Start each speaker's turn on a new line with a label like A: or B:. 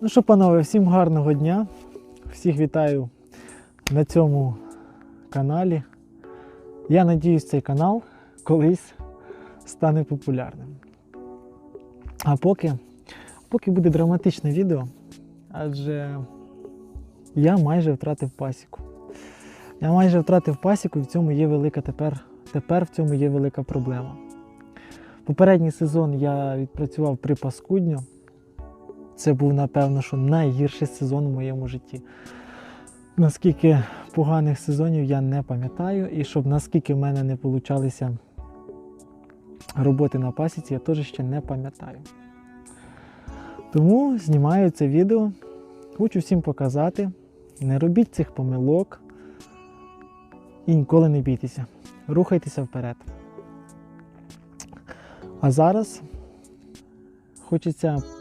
A: Ну що, панове, всім гарного дня. Всіх вітаю на цьому каналі. Я надіюсь, цей канал колись стане популярним. А поки, поки буде драматичне відео, адже я майже втратив пасіку. Я майже втратив пасіку, і в цьому є велика тепер, тепер в цьому є велика проблема. Попередній сезон я відпрацював при паскудню. Це був, напевно, що найгірший сезон в моєму житті. Наскільки поганих сезонів я не пам'ятаю, і щоб наскільки в мене не получалися роботи на пасіці, я теж ще не пам'ятаю. Тому знімаю це відео. Хочу всім показати. Не робіть цих помилок і ніколи не бійтеся. Рухайтеся вперед. А зараз хочеться показати.